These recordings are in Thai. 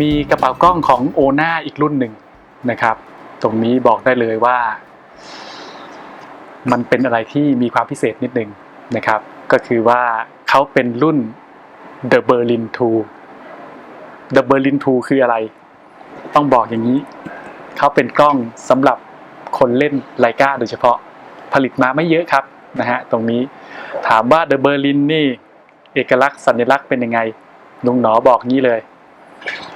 มีกระเป๋ากล้องของโอน่าอีกรุ่นหนึ่งนะครับ ตรงนี้บอกได้เลยว่า มันเป็นอะไรที่มีความพิเศษนิดนึงนะครับ ก็คือว่าเขาเป็นรุ่น The Berlin 2 The Berlin 2 คืออะไร ต้องบอกอย่างนี้ เขาเป็นกล้องสำหรับคนเล่นไลกาโดยเฉพาะผลิตมาไม่เยอะครับนะฮะตรงนี้ถามว่า The Berlin นี่ เอกลักษณ์สัญลักษณ์เป็นยังไงลุงหนอบอกงี้เลย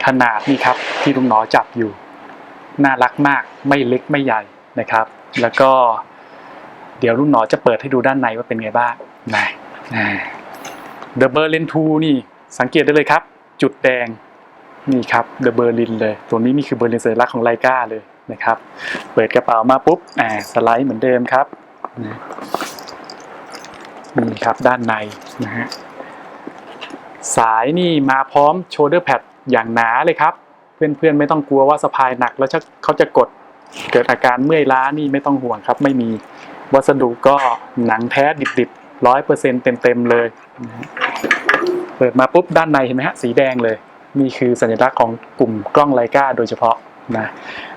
ขนาดนี่ครับที่ลุงหนอจับอยู่ น่ารักมากไม่เล็กไม่ใหญ่นะครับ แล้วก็เดี๋ยวลุงหนอจะเปิดให้ดูด้านในว่าเป็นไงบ้างนะนะ The Berlin 2นี่สังเกตได้เลยครับ จุดแดงนี่ครับ The Berlin เลย ตัวนี้นี่คือเบอร์ลินสัญลักษณ์ของไลกาเลยนะครับ เปิดกระเป๋ามาปุ๊บอ่าสไลด์เหมือนเดิมครับนะนี่ครับด้านในนะฮะสายนี่มาพร้อมโชเดอร์แพด อย่างหนาเลยครับ เพื่อนๆไม่ต้องกลัวว่าสะพายหนักแล้วเขาจะกดเกิดอาการเมื่อยล้านี่ไม่ต้องห่วงครับ ไม่มีวัสดุก็หนังแท้ดิบๆร้อยเปอร์เซ็นต์เต็มๆเลย เปิดมาปุ๊บด้านในเห็นไหมฮะสีแดงเลยนี่คือสัญลักษณ์ของกลุ่มกล้องไลกาโดยเฉพาะนะ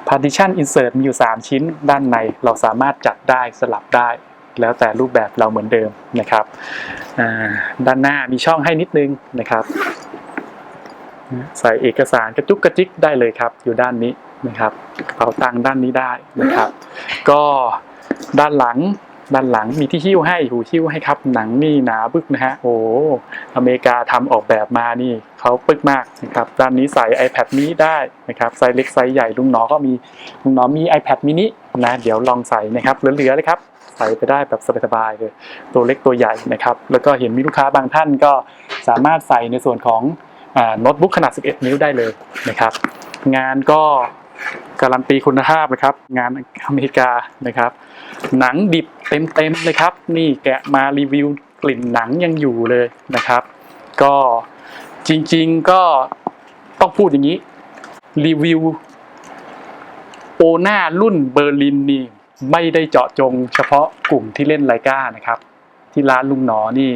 partition insert มีอยู่ 3 ชิ้นด้านในเราสามารถจัดได้สลับได้ แล้วแต่รูปแบบเราเหมือนเดิมนะครับด้านหน้ามีช่องให้นิดนึงนะครับ ใส่เอกสารกระจุกกระจิกได้เลยครับ อยู่ด้านนี้นะครับกระเป๋าตังค์ด้านนี้ได้นะครับ ก็ด้านหลังด้านหลังมีที่หิ้วให้หูหิ้วให้ครับ หนังนี่หนาบึกนะฮะโอ้อเมริกาทำออกแบบมานี่เขาปึกมากนะครับด้านนี้ใส่ iPad mini ได้นะครับไซส์เล็กไซส์ใหญ่ลุงหนอก็มีลุงหนอมี iPad mini นะเดี๋ยวลองใส่นะครับเหลือๆเลยครับใส่ไปได้แบบสบายๆเลยตัวเล็กตัวใหญ่นะครับ แล้วก็เห็นมีลูกค้าบางท่านก็สามารถใส่ในส่วนของอ่า โน้ตบุ๊กขนาด 11 นิ้วได้เลยนะครับ งานก็การันตีคุณภาพนะครับ งานอเมริกานะครับ หนังดิบเต็มๆเลยครับ นี่แกะมารีวิวกลิ่นหนังยังอยู่เลยนะครับ ก็จริงๆก็ต้องพูดอย่างนี้รีวิวโอนารุ่นเบอร์ลินนี่ไม่ได้เจาะจงเฉพาะกลุ่มที่เล่นไลกานะครับ ที่ร้านลุงหนอนี่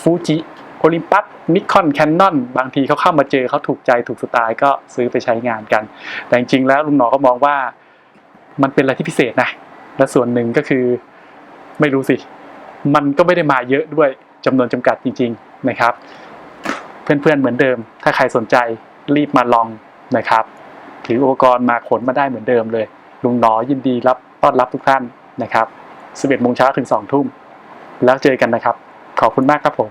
ฟูจิ โอลิมปัสนิคอนแคนนอนบางทีเขาเข้ามาเจอเขาถูกใจถูกสไตล์ก็ซื้อไปใช้งานกัน แต่จริงๆแล้วลุงหนอก็มองว่ามันเป็นอะไรที่พิเศษนะ และส่วนหนึ่งก็คือไม่รู้สิ มันก็ไม่ได้มาเยอะด้วยจำนวนจำกัดจริง ๆนะครับ เพื่อนๆเหมือนเดิม ถ้าใครสนใจรีบมาลองนะครับ ถืออุปกรณ์มาขนมาได้เหมือนเดิมเลย ลุงหนอยินดีรับต้อนรับทุกท่านนะครับ11โมงเช้าถึง2ทุ่ม แล้วเจอกันนะครับ ขอบคุณมากครับผม